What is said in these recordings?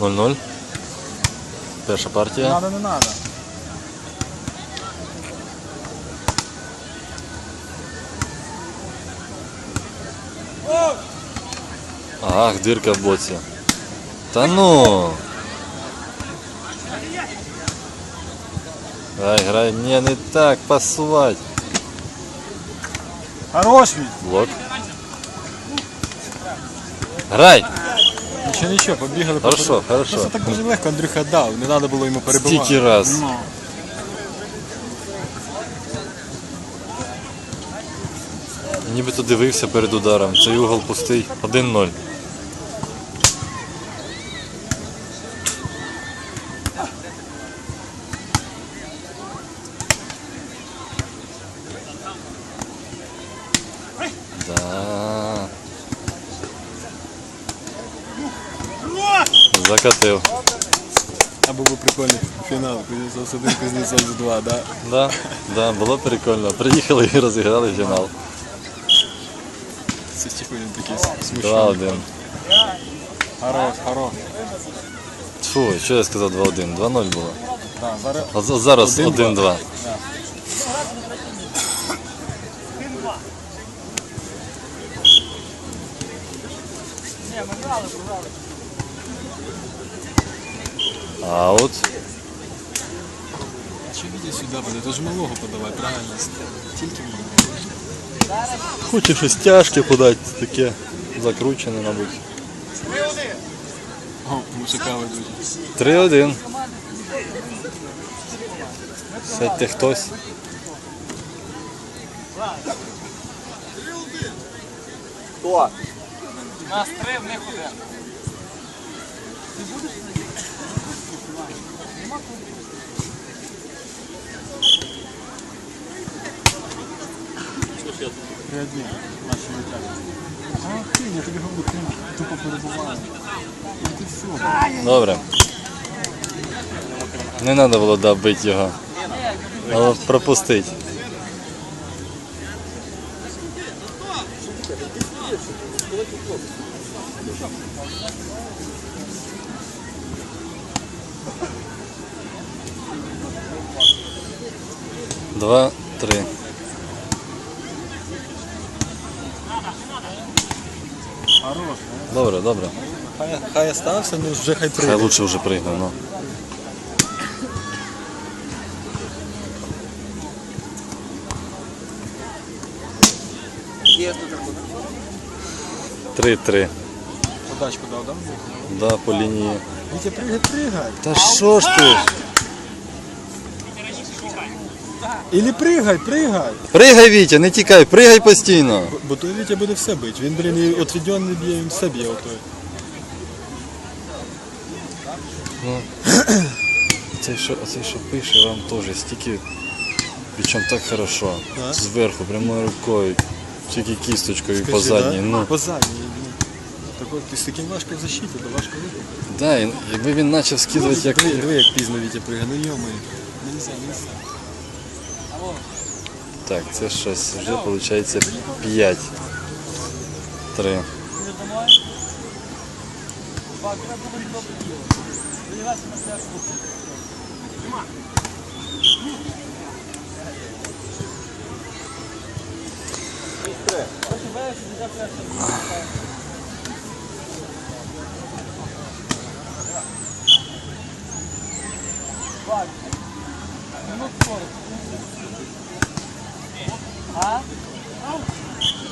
0-0. Перша партія. Надо, не надо. Ах, дирка в боці. Та ну. Грай, грай, ні, не так, пасувати. Хорош від. Блок. Грай! Нічого, нічого, побігали. Хорошо, побігали. хорошо. Просто так дуже легко Андрюха дав, не треба було йому перебивати. Стільки раз. Ну. Нібито дивився перед ударом. Цей угол пустий. 1-0. Закатив. Або був прикольний фінал, Кузнєцов з один, Кузнєцов з два, да? Да, да, було прикольно. Приїхали і розіграли фінал. Це Степанин такий смущений. 2-1. Хорош, хорош. Фу, що я сказав 2-1? 2-0 було. Да, зараз А за- зараз 1-2. 1-2. Аут. Що іди сюди буде, то ж малого подавай, правильно? Тільки малого. Хоче щось тяжке подати, таке закручене, мабуть. О, мужика ведуть. 3-1. Сядьте хтось. Три одні, наші летять. А, хрінь, я тобі говорю, хрінь, ти все. Добре. Не треба було добити його. Але пропустить. Два, три. Добре, добре. Хай, хай остався, ну вже хай Хай лучше вже пригнув, ну. Три-три. Подачку дав, да? Да, по лінії. Вітя, пригай, пригай. Та що ж ти? Ілі пригай, пригай. Пригай, Вітя, не тікай, пригай постійно. Бо- той Вітя буде все бить. Він, блін, і отведений б'є, він все б'є отой. Цей що, цей, що пише, вам теж стільки, причому так хорошо. Да? Зверху, прямою рукою, тільки кісточкою по задній. да? Ну, По задній. ну. Так от ти з таким важко в защиті, то важко випити. да, і якби він почав скидувати як. Диви, диви, як пізно Вітя пригає, ну йоми. Нельзя, нельзя. Так, це щось вже виходить 5. 3.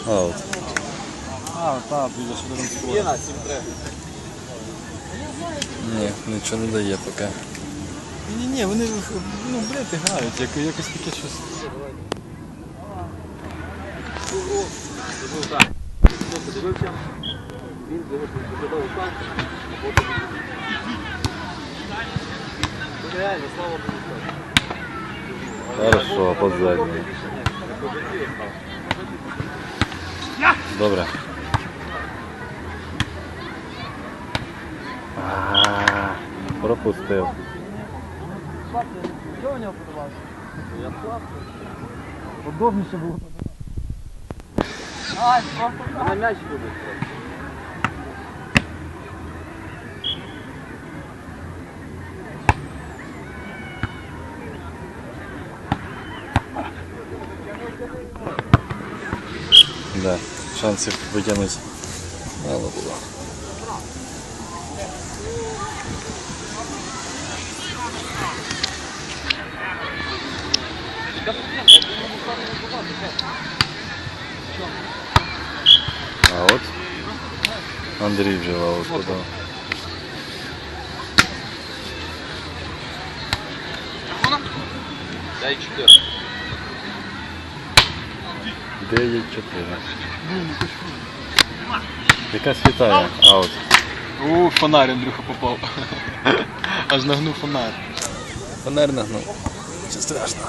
Аут. А, так, Вітя, що там скоро. Ні, нічого не дає поки. Ні, ні, вони ну, блядь, грають, як, якось таке щось. Хорошо, по задній. Добре. А, Пропустив. Що у нього подавався? Удобніше було. На м'яч буде. Да. Шансів витягнути мало було. А от Андрій вже аут подав. Дай 4. 9-4. Яка світає? Аут. У, фонарь Андрюха попав. Аж нагнув фонарь. Фонарь нагнув. Чи страшно?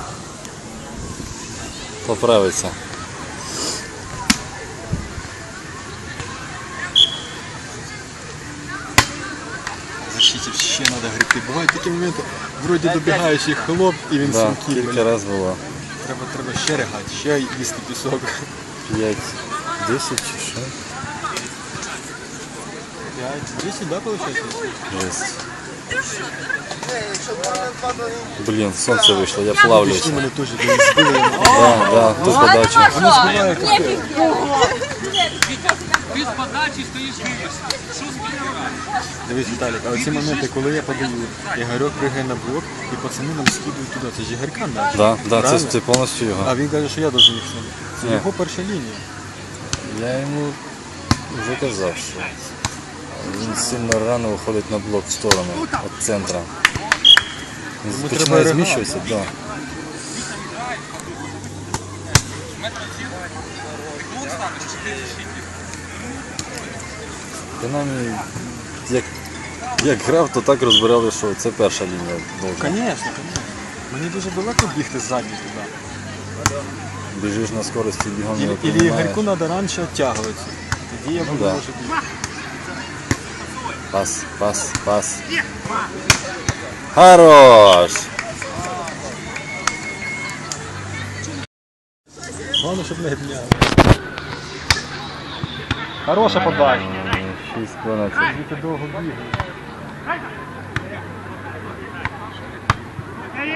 Поправиться. В защиті ще треба грити. Бувають такі моменти, вроді добігаєш і хлоп, і він Да, сумки. кілька разів було. Треба, треба ще ригати, ще їсти пісок. 5, 10 чи що? 5, 10, да, виходить? Жесть. Блін, сонце вийшло, я плавлюся. Пішли мене теж, збили. Да, да, тут подача. Воно збиває капець. Ти з подачі стоїш вище. Що співає? Дивись, Віталік, а оці моменти, коли я подаю, Ігорьок пригає на блок, і пацани нам скидують туди. Це ж Ігорька наш. Да, да, це, Правильно? це повністю А він каже, що я должен їх сидіти. Це Ні. його перша лінія. Я йому вже казав, що він сильно рано виходить на блок в сторону від центра. Він Йому починає треба зміщуватися, да. Принаймні, як, як грав, то так розбирали, що це перша лінія. Звісно, звісно. Мені дуже далеко бігти ззаді туди. Біжиш на скорості бігом Ілі, не ілі розумієш. Ігорьку треба раніше відтягуватися. Тоді я Ну буду да. може бігти. Пас, пас, пас. Хорош! Головне, щоб не гняли. Хороша подача. 6-12. Діти довго бігають.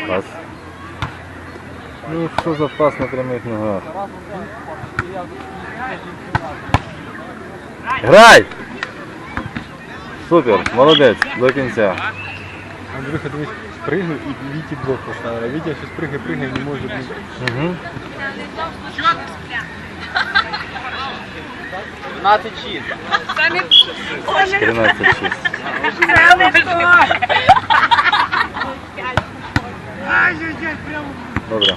Пас. Ну що за пас на прямих ногах? Грай! Супер, молодець, до кінця. Андрюха, дивись, пригну і Віті блок поставили. Вітя щось пригає, пригає, не може бути. Угу. 12 чіт. 13-6. Добре.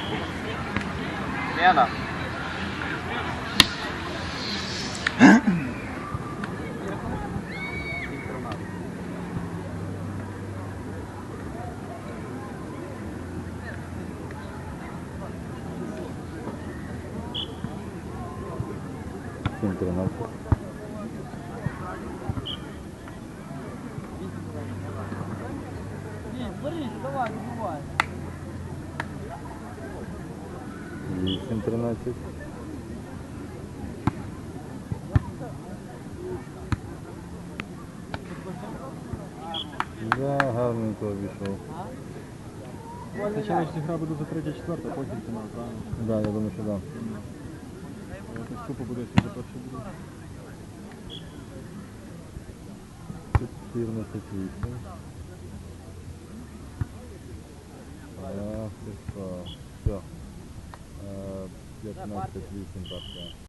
Лена. Сім 13. Вісім 13. Да, гарненько обійшов. Спочатку гра буде за третя, четверта, потім фінал, правильно? Да, я думаю, що да. 14 8. Ах, ти що. Все. 15 8 пошла.